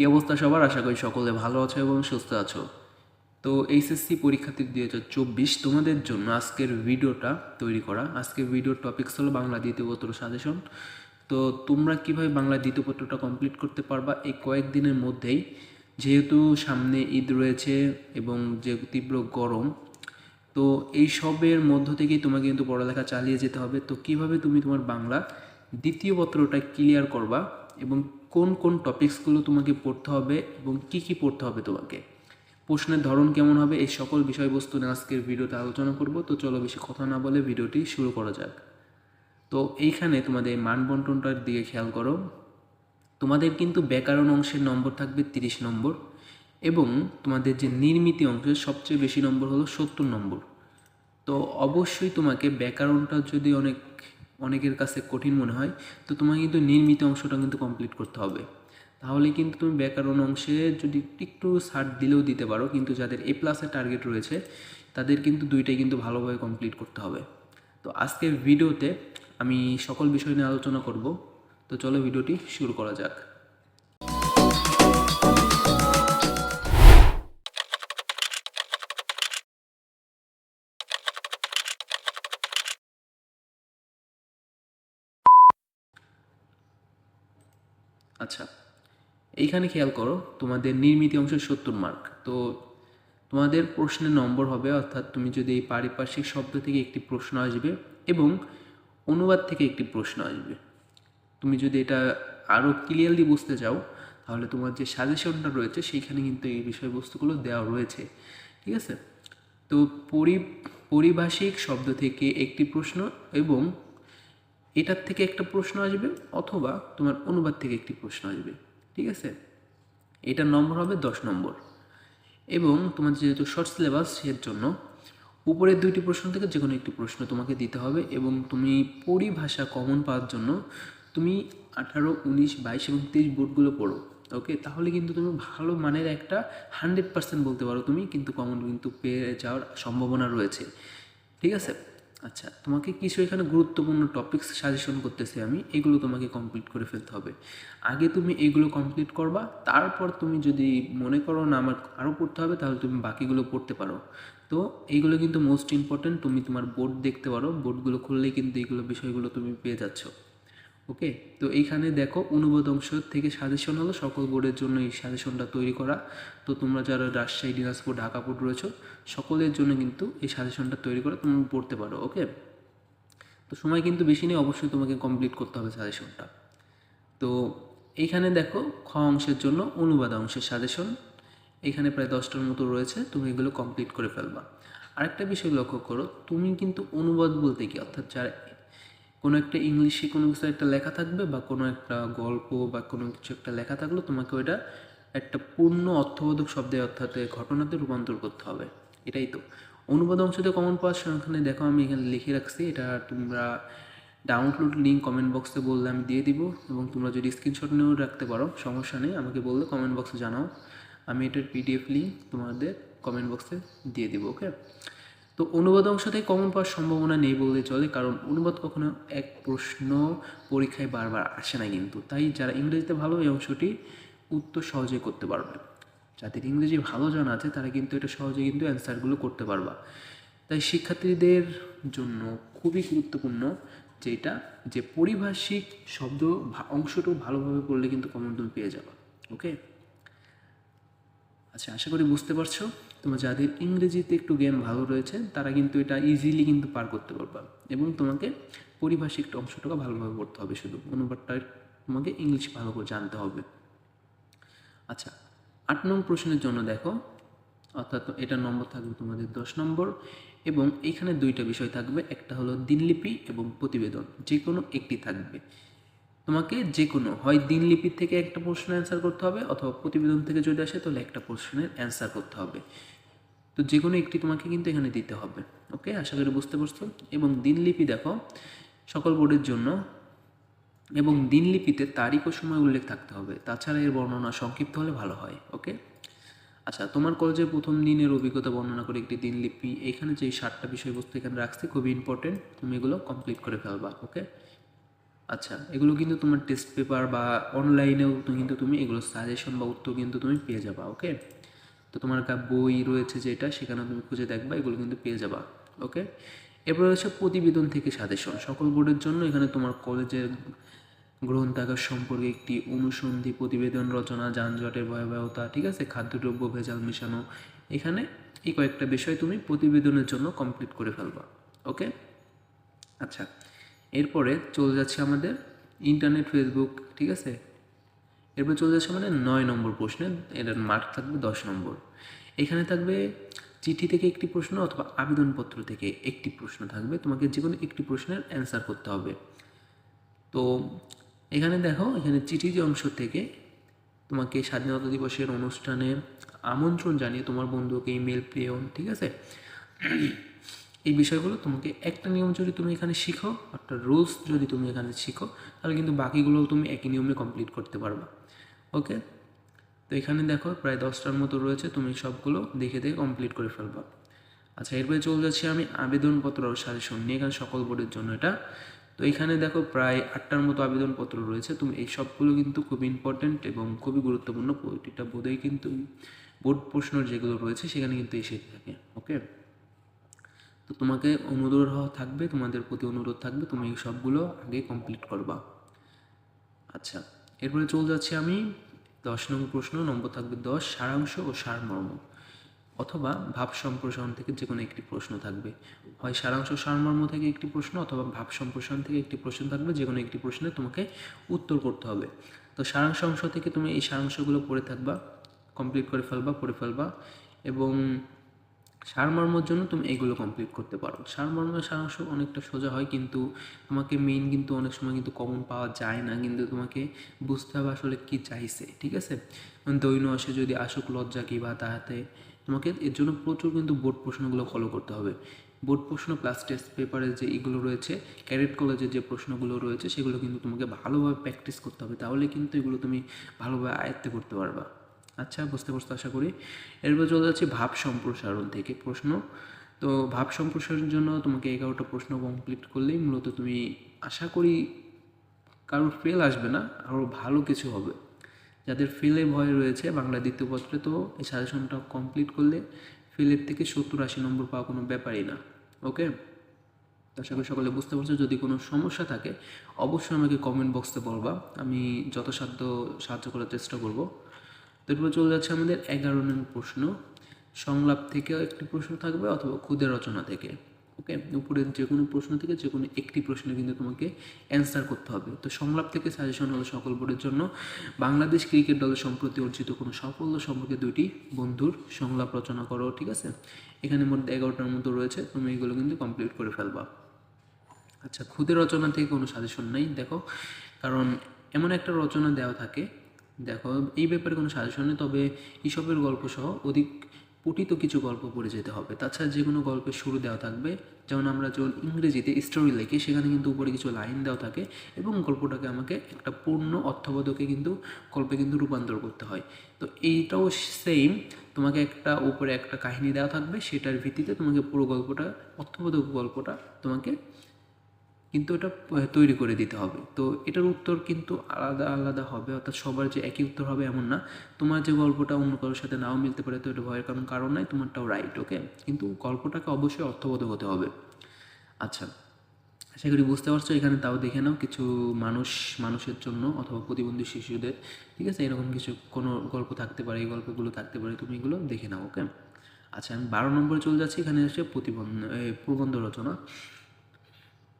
কী অবস্থা সবার? আশা করি সকলে ভালো আছো এবং সুস্থ আছো। তো এইচএসসি পরীক্ষার্থী দুই হাজার চব্বিশ তোমাদের জন্য আজকের ভিডিওটা তৈরি করা। আজকের ভিডিওর টপিকস হলো বাংলা দ্বিতীয় পত্র সাজেশন তো তোমরা কীভাবে বাংলা দ্বিতীয় পত্রটা কমপ্লিট করতে পারবা এই কয়েকদিনের মধ্যেই। যেহেতু সামনে ঈদ রয়েছে এবং যে তীব্র গরম, তো এই সবের মধ্য থেকেই তোমাকে কিন্তু পড়ালেখা চালিয়ে যেতে হবে। তো কীভাবে তুমি তোমার বাংলা দ্বিতীয় পত্রটা ক্লিয়ার করবা এবং কোন কোন টপিকসগুলো তোমাকে পড়তে হবে এবং কি কি পড়তে হবে তোমাকে? প্রশ্নের ধরন কেমন হবে? এই সকল বিষয়বস্তু নিয়ে আজকের ভিডিওতে আলোচনা করব। তো চলো বেশি কথা না বলে ভিডিওটি শুরু করা যাক। তো এইখানে তোমাদের মান বন্টনটার দিকে খেয়াল করো। তোমাদের কিন্তু ব্যাকরণ অংশের নম্বর থাকবে তিরিশ নম্বর এবং তোমাদের যে নির্মিতি অংশের সবচেয়ে বেশি নম্বর হলো সত্তর নম্বর। তো অবশ্যই তোমাকে ব্যাকরণটা যদি অনেক অনেকের কাছে কঠিন মনে হয়, তো তোমাকে কিন্তু নির্মিত অংশটা কিন্তু কমপ্লিট করতে হবে। তাহলে কিন্তু তুমি ব্যাকরণ অংশে যদি একটু ছাড় দিলেও দিতে পারো, কিন্তু যাদের এ প্লাসের টার্গেট রয়েছে, তাদের কিন্তু দুইটাই কিন্তু ভালোভাবে কমপ্লিট করতে হবে। তো আজকের ভিডিওতে আমি সকল বিষয় নিয়ে আলোচনা করব। তো চলো ভিডিওটি শুরু করা যাক। আচ্ছা এইখানে খেয়াল করো, তোমাদের নির্মিতি অংশ সত্তর মার্ক তো তোমাদের প্রশ্নের নম্বর হবে, অর্থাৎ তুমি যদি এই পারিপার্শ্বিক শব্দ থেকে একটি প্রশ্ন আসবে এবং অনুবাদ থেকে একটি প্রশ্ন আসবে, তুমি যদি এটা আরও ক্লিয়ারলি বুঝতে চাও, তাহলে তোমার যে সাজেশনটা রয়েছে, সেইখানে কিন্তু এই বিষয়বস্তুগুলো দেওয়া রয়েছে, ঠিক আছে? তো পরি, পরিভাষিক শব্দ থেকে একটি প্রশ্ন এবং এটার থেকে একটা প্রশ্ন আসবে অথবা তোমার অনুবাদ থেকে একটি প্রশ্ন আসবে, ঠিক আছে? এটার নম্বর হবে দশ নম্বর। এবং তোমার যেহেতু শর্ট সিলেবাস এর জন্য উপরের দুইটি প্রশ্ন থেকে যে কোনো একটি প্রশ্ন তোমাকে দিতে হবে এবং তুমি পরিভাষা কমন পাওয়ার জন্য তুমি আঠারো, উনিশ, বাইশ এবং তেইশ বোর্ডগুলো পড়ো ওকে তাহলে কিন্তু তুমি ভালো মানের একটা হান্ড্রেড পার্সেন্ট বলতে পারো তুমি, কিন্তু কমন কিন্তু পেয়ে যাওয়ার সম্ভাবনা রয়েছে, ঠিক আছে? আচ্ছা তোমাকে কিছু এখানে গুরুত্বপূর্ণ টপিক্স সাজেশন করতেছি আমি, এগুলো তোমাকে কমপ্লিট করে ফেলতে হবে। আগে তুমি এগুলো কমপ্লিট করবা, তারপর তুমি যদি মনে করো না আমার আরও পড়তে হবে, তাহলে তুমি বাকিগুলো পড়তে পারো। তো এইগুলো কিন্তু মোস্ট ইম্পর্ট্যান্ট তুমি তোমার বোর্ড দেখতে পারো বোর্ডগুলো খুললেই কিন্তু এইগুলো বিষয়গুলো তুমি পেয়ে যাচ্ছ। ওকে তো এইখানে দেখো অনুবাদ অংশ থেকে সাজেশন হলো, সকল বোর্ডের জন্য এই সাজেশনটা তৈরি করা। তো তোমরা যারা রাজশাহী, দিনাজপুর, ঢাকা বোর্ড রয়েছো, সকলের জন্য কিন্তু এই সাজেশনটা তৈরি করে তুমি পড়তে পারো ওকে তো সময় কিন্তু বেশি নেই, অবশ্যই তোমাকে কমপ্লিট করতে হবে সাজেশনটা। তো এইখানে দেখো খ অংশের জন্য অনুবাদ অংশের সাজেশন। এখানে প্রায় দশটার মতো রয়েছে, তুমি এগুলো কমপ্লিট করে ফেলবা। আরেকটা বিষয় লক্ষ্য করো, তুমি কিন্তু অনুবাদ বলতে কি? অর্থাৎ যারা কোনো একটা ইংলিশে কোনো কিছু একটা লেখা থাকবে বা কোনো একটা গল্প বা কোনো কিছু একটা লেখা থাকল তোমাকে ওইটা একটা পূর্ণ অর্থবোধক শব্দে অর্থাৎ ঘটনাতে রূপান্তর করতে হবে। এটাই তো। অনুবাদ অংশতে কমন পাওয়ার সংখ্যানে দেখো আমি এখানে লিখে রাখছি। এটা তোমরা ডাউনলোড লিঙ্ক কমেন্ট বক্সে বললে আমি দিয়ে দিব এবং তোমরা যদি স্ক্রিনশট নিয়েও রাখতে পারো, সমস্যা নেই। আমাকে বললে কমেন্ট বক্সে জানাও। আমি এটার পিডিএফ লিঙ্ক তোমাদের কমেন্ট বক্সে দিয়ে দিব ওকে তো অনুবাদ অংশ থেকে কমন পাওয়ার সম্ভাবনা নেই বললে চলে, কারণ অনুবাদ কখনো এক প্রশ্ন পরীক্ষায় বারবার আসে না কিন্তু। তাই যারা ইংরেজিতে ভালো এই অংশটি উত্তর সহজে করতে পারবে। যাদের ইংরেজি ভালো জানা আছে, তারা কিন্তু এটা সহজে কিন্তু অ্যান্সারগুলো করতে পারবা। তাই শিক্ষার্থীদের জন্য খুবই গুরুত্বপূর্ণ যেটা, যে পারিভাষিক শব্দ অংশটাও ভালোভাবে পড়লে কিন্তু কমন তুমি পেয়ে যাবা। ওকে আচ্ছা আশা করি বুঝতে পারছ। তোমার যাদের ইংরেজিতে একটু জ্ঞান ভালো রয়েছে, তারা কিন্তু এটা ইজিলি কিন্তু পার করতে পারবা এবং তোমাকে পরিভাষিক অংশটাকে ভালোভাবে পড়তে হবে। শুধু অনুবাদটা তোমাকে ইংলিশ ভালো করে জানতে হবে। আচ্ছা আট নম্বর প্রশ্নের জন্য দেখো, অর্থাৎ এটার নম্বর থাকবে তোমাদের দশ নম্বর এবং এখানে দুইটা বিষয় থাকবে, একটা হলো দিনলিপি এবং প্রতিবেদন যে কোনো একটি থাকবে। তোমাকে যে কোনো হয় দিনলিপি থেকে একটা প্রশ্নের অ্যান্সার করতে হবে অথবা প্রতিবেদন থেকে যদি আসে তাহলে একটা প্রশ্নের অ্যান্সার করতে হবে। তো যে কোনো একটি তোমাকে কিন্তু এখানে দিতে হবে ওকে আশা করি বুঝতে পারছ? এবং দিনলিপি দেখো, সকল বোর্ডের জন্য। এবং দিনলিপিতে তারিখ ও সময় উল্লেখ থাকতে হবে, তাছাড়া এর বর্ণনা সংক্ষিপ্ত হলে ভালো হয় ওকে আচ্ছা তোমার কলেজের প্রথম দিনের অভিজ্ঞতা বর্ণনা করে একটি দিনলিপি এখানে যে সাতটা বিষয়বস্তু এখানে রাখছি, খুবই ইম্পর্টেন্ট তুমি এগুলো কমপ্লিট করে ফেলবা ওকে আচ্ছা এগুলো কিন্তু তোমার টেস্ট পেপার বা অনলাইনেও কিন্তু তুমি এগুলো সাজেশন বা উত্তর কিন্তু তুমি পেয়ে যাবা ওকে তো তোমার বই রয়েছে যেটা সেখানে তুমি খুঁজে দেখবা, এগুলো কিন্তু পেয়ে যাবা ওকে এরপর রয়েছে প্রতিবেদন থেকে সাজেশন সকল বোর্ডের জন্য এখানে তোমার কলেজের গ্রন্থাগার সম্পর্কে একটি অনুসন্ধি, প্রতিবেদন, রচনা, যানজটের ভয়াবহতা, ঠিক আছে? খাদ্যদ্রব্য, ভেজাল মেশানো, এখানে এই কয়েকটা বিষয় তুমি প্রতিবেদনের জন্য কমপ্লিট করে ফেলবা ওকে আচ্ছা এরপরে চলে যাচ্ছে আমাদের ইন্টারনেট ফেসবুক ঠিক আছে? এরপর চলে যাচ্ছে আমাদের নয় নম্বর প্রশ্নে, এটার মার্ক থাকবে দশ নম্বর। এখানে থাকবে চিঠি থেকে একটি প্রশ্ন অথবা আবেদনপত্র থেকে একটি প্রশ্ন থাকবে। তোমাকে যে কোনো একটি প্রশ্নের অ্যান্সার করতে হবে। তো এখানে দেখো, এখানে চিঠি যে অংশ থেকে তোমাকে স্বাধীনতা দিবসের অনুষ্ঠানে আমন্ত্রণ জানিয়ে তোমার বন্ধুকে ইমেল প্রেরণ ঠিক আছে? এই বিষয়গুলো তোমাকে একটা নিয়ম যদি তুমি এখানে শিখো, একটা রুলস যদি তুমি এখানে শিখো, তাহলে কিন্তু বাকিগুলোও তুমি একই নিয়মে কমপ্লিট করতে পারবা। ওকে তো এখানে দেখো প্রায় দশটার মতো রয়েছে, তুমি সবগুলো দেখে দেখে কমপ্লিট করে ফেলবা। আচ্ছা এরপরে চলে যাচ্ছি আমি আবেদনপত্র সাজেশন নিয়ে এখানে সকল বোর্ডের জন্য এটা। তো এখানে দেখো প্রায় আটটার মতো আবেদনপত্র রয়েছে, তুমি এই সবগুলো কিন্তু খুব ইম্পর্টেন্ট এবং খুবই গুরুত্বপূর্ণ প্রতিটা বোধেই কিন্তু বোর্ড প্রশ্ন যেগুলো রয়েছে, সেখানে কিন্তু এসে থাকে। ওকে তো তোমাকে অনুরোধ থাকবে, তোমাদের প্রতি অনুরোধ থাকবে, তুমি এই সবগুলো আগে কমপ্লিট করবা। আচ্ছা এরপরে চলে যাচ্ছি আমি দশ নম্বর প্রশ্ন, নম্বর থাকবে দশ, সারাংশ ও সারমর্ম, অথবা ভাব সম্প্রসারণ থেকে যে কোনো একটি প্রশ্ন থাকবে। হয় সারাংশ সারমর্ম থেকে একটি প্রশ্ন, অথবা ভাব সম্প্রসারণ থেকে একটি প্রশ্ন থাকবে, যে কোনো একটি প্রশ্নে তোমাকে উত্তর করতে হবে। তো সারাংশ অংশ থেকে তুমি এই সারাংশগুলো পড়ে থাকবা কমপ্লিট করে ফেলবা, পড়ে ফেলবা, এবং সারমর্মের জন্য তুমি এগুলো কমপ্লিট করতে পারো। সারমর্মের সারাংশ অনেকটা সোজা হয়, কিন্তু তোমাকে মেইন কিন্তু অনেক সময় কিন্তু কমন পাওয়া যায় না, কিন্তু তোমাকে বুঝতে হবে আসলে কী চাইছে, ঠিক আছে? দৈন আসে যদি আসুক লজ্জা কী বা তাহাতে, তোমাকে এর জন্য প্রচুর কিন্তু বোর্ড প্রশ্নগুলো ফলো করতে হবে। বোর্ড প্রশ্ন প্লাস টেস্ট পেপারে যে এগুলো রয়েছে ক্যাডেট কলেজের যে প্রশ্নগুলো রয়েছে, সেগুলো কিন্তু তোমাকে ভালোভাবে প্র্যাকটিস করতে হবে, তাহলে কিন্তু এগুলো তুমি ভালোভাবে আয়ত্তে করতে পারবা। আচ্ছা বুঝতে পারছ আশা করি। এরপর চলে যাচ্ছে ভাব সম্প্রসারণ থেকে প্রশ্ন। তো ভাব সম্প্রসারণের জন্য তোমাকে এগারোটা প্রশ্ন কমপ্লিট করলেই মূলত তুমি আশা করি কারোর ফেল আসবে না আরও ভালো কিছু হবে। যাদের ফেলে ভয় রয়েছে, বাংলা দ্বিতীয় পত্রে তো এই সাজেশনটা কমপ্লিট করলে ফেলের থেকে সত্তর আশি নম্বর পাওয়া কোনো ব্যাপারই না ওকে আশা করি সকলে বুঝতে পারছ। যদি কোনো সমস্যা থাকে, অবশ্যই আমাকে কমেন্ট বক্সে বলবা। আমি যথাসাধ্য সাহায্য করার চেষ্টা করব। এরপর চলে যাচ্ছে আমাদের এগারো নং প্রশ্ন। সংলাপ থেকে একটি প্রশ্ন থাকবে অথবা ক্ষুদে রচনা থেকে। ওকে? উপরের যে কোনো প্রশ্ন থেকে যে কোনো একটি প্রশ্নে কিন্তু তোমাকে অ্যান্সার করতে হবে। তো সংলাপ থেকে সাজেশন হলো সকল বোর্ডের জন্য। বাংলাদেশ ক্রিকেট দলের সম্প্রতি অর্জিত কোনো সাফল্য সম্পর্কে দুইটি বন্ধুর সংলাপ রচনা করো, ঠিক আছে? এখানে মধ্যে এগারোটার মতো রয়েছে, তুমি এগুলো কিন্তু কমপ্লিট করে ফেলবা। আচ্ছা ক্ষুদে রচনা থেকে কোনো সাজেশন নেই, দেখো। কারণ এমন একটা রচনা দেওয়া থাকে দেখো, এই ব্যাপারে কোনো সাজেশন নেই, তবে ইসবের গল্প সহ অধিক পঠিত কিছু গল্প পড়ে যেতে হবে। তাছাড়া যে কোনো গল্পের শুরু দেওয়া থাকবে, যেমন আমরা যখন ইংরেজিতে স্টোরি লিখি, সেখানে কিন্তু উপরে কিছু লাইন দেওয়া থাকে এবং গল্পটাকে আমাকে একটা পূর্ণ অর্থবোধকে কিন্তু গল্পে কিন্তু রূপান্তর করতে হয়। তো এইটাও সেম তোমাকে একটা উপরে একটা কাহিনী দেওয়া থাকবে, সেটার ভিত্তিতে তোমাকে পুরো গল্পটা, অর্থবোধক গল্পটা তোমাকে কিন্তু এটা তৈরি করে দিতে হবে। তো এটার উত্তর কিন্তু আলাদা আলাদা হবে, অর্থাৎ সবার যে একই উত্তর হবে এমন না। তোমার যে গল্পটা অন্য কারোর সাথে নাও মিলতে পারে, তো এটা ভয়ের কারণ কারণ নাই, তোমারটাও রাইট ওকে কিন্তু গল্পটাকে অবশ্যই অর্থবোধক হতে হবে। আচ্ছা আশা করি বুঝতে পারছ, এখানে তাও দেখে নাও কিছু মানুষ, মানুষের জন্য অথবা প্রতিবন্ধী শিশুদের, ঠিক আছে? এরকম কিছু কোনো গল্প থাকতে পারে, এই গল্পগুলো থাকতে পারে, তুমি এগুলো দেখে নাও ওকে আচ্ছা আমি বারো নম্বরে চলে যাচ্ছি, এখানে হচ্ছে প্রতিবন্ধ প্রবন্ধ রচনা।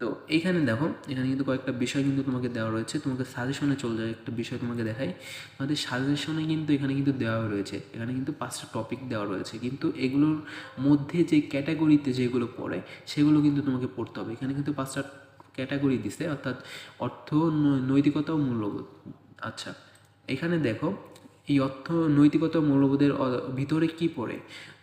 তো এইখানে দেখো, এখানে কিন্তু কয়েকটা বিষয় কিন্তু তোমাকে দেওয়া রয়েছে। তোমাকে সাজেশনে চলে যায় একটা বিষয় তোমাকে দেখাই। তোমাদের সাজেশনে কিন্তু এখানে কিন্তু দেওয়া রয়েছে। এখানে কিন্তু পাঁচটা টপিক দেওয়া রয়েছে। কিন্তু এগুলোর মধ্যে যে ক্যাটাগরিতে যেগুলো পড়ে, সেগুলো কিন্তু তোমাকে পড়তে হবে। এখানে কিন্তু পাঁচটা ক্যাটাগরি দিছে, অর্থাৎ অর্থ নৈতিকতা ও মূল্যবোধ। আচ্ছা এখানে দেখো, এই অর্থ, নৈতিকতা মূল্যবোধের ভিতরে কি পড়ে?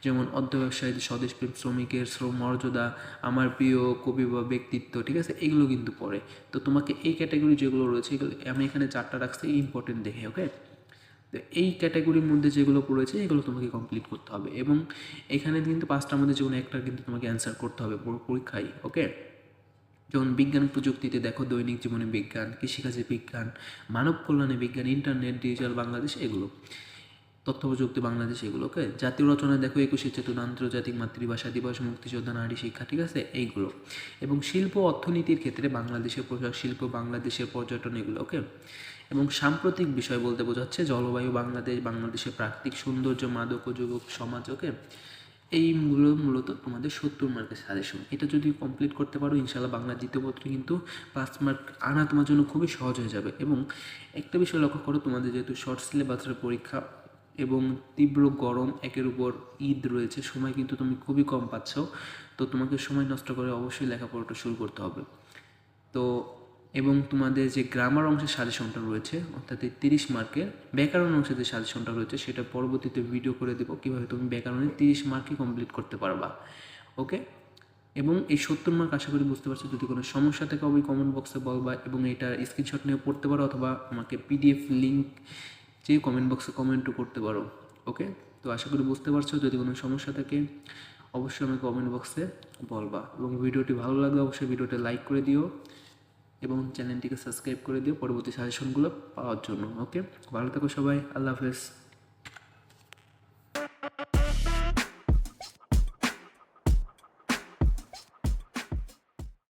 যেমন অর্ধব্যবসায়ী স্বদেশপ্রেম শ্রমিকের শ্রম মর্যাদা, আমার প্রিয় কবি বা ব্যক্তিত্ব, ঠিক আছে? এগুলো কিন্তু পড়ে। তো তোমাকে এই ক্যাটাগরি যেগুলো রয়েছে, এগুলো আমি এখানে চারটা রাখছি ইম্পর্টেন্ট দেখে ওকে তো এই ক্যাটাগরির মধ্যে যেগুলো পড়েছে এগুলো তোমাকে কমপ্লিট করতে হবে এবং এখানে কিন্তু পাঁচটার মধ্যে যে কোনো একটা কিন্তু তোমাকে অ্যান্সার করতে হবে পরীক্ষায় ওকে যেমন বিজ্ঞান প্রযুক্তিতে দেখো দৈনিক জীবনে বিজ্ঞান, কৃষিকাজে বিজ্ঞান, মানব কল্যাণে বিজ্ঞান ইন্টারনেট ডিজিটাল বাংলাদেশ, এগুলো। তথ্য প্রযুক্তি বাংলাদেশ এগুলোকে। জাতীয় রচনা দেখো, একুশে চেতন আন্তর্জাতিক মাতৃভাষা দিবস, মুক্তিযোদ্ধা, নারী শিক্ষা, ঠিক আছে? এইগুলো। এবং শিল্প, অর্থনীতির ক্ষেত্রে বাংলাদেশের পোশাক শিল্প, বাংলাদেশের পর্যটন এগুলো ওকে এবং সাম্প্রতিক বিষয় বলতে বোঝাচ্ছে, জলবায়ু বাংলাদেশ, বাংলাদেশের প্রাকৃতিক সৌন্দর্য, মাদক ও যুবক সমাজ ওকে এইগুলো মূলত তোমাদের সত্তর মার্কের সাজেশন এটা যদি কমপ্লিট করতে পারো ইনশাল্লাহ বাংলা দ্বিতীয় পত্রে কিন্তু পাঁচ মার্ক আনা তোমার জন্য খুবই সহজ হয়ে যাবে। এবং একটা বিষয় লক্ষ্য করো, তোমাদের যেহেতু শর্ট সিলেবাসের পরীক্ষা এবং তীব্র গরম একের উপর ঈদ রয়েছে। সময় কিন্তু তুমি খুবই কম পাচ্ছ। তো তোমাকে সময় নষ্ট করে অবশ্যই লেখাপড়াটা শুরু করতে হবে। তো এবং তোমাদের যে গ্রামার অংশের সাজেশনটা রয়েছে, অর্থাৎ এই তিরিশ মার্কের ব্যাকরণ অংশের যে সাজেশনটা রয়েছে, সেটা পরবর্তীতে ভিডিও করে দেবো কীভাবে তুমি ব্যাকরণে তিরিশ মার্কই কমপ্লিট করতে পারবা। ওকে এবং এই সত্তর মার্ক আশা করি বুঝতে পারছ। যদি কোনো সমস্যা থাকে, অবশ্যই কমেন্ট বক্সে বলবা এবং এটা স্ক্রিনশট নিয়ে পড়তে পারো অথবা আমাকে পিডিএফ লিঙ্ক যে কমেন্ট বক্সে কমেন্টও করতে পারো ওকে তো আশা করি বুঝতে পারছ, যদি কোনো সমস্যা থাকে, অবশ্যই আমাকে কমেন্ট বক্সে বলবা। এবং ভিডিওটি ভালো লাগলে অবশ্যই ভিডিওটা লাইক করে দিও এবং চ্যানেলটিকে সাবস্ক্রাইব করে দিও পরবর্তী সাজেশনগুলো পাওয়ার জন্য ওকে ভালো থাকো সবাই, আল্লাহ হাফেজ।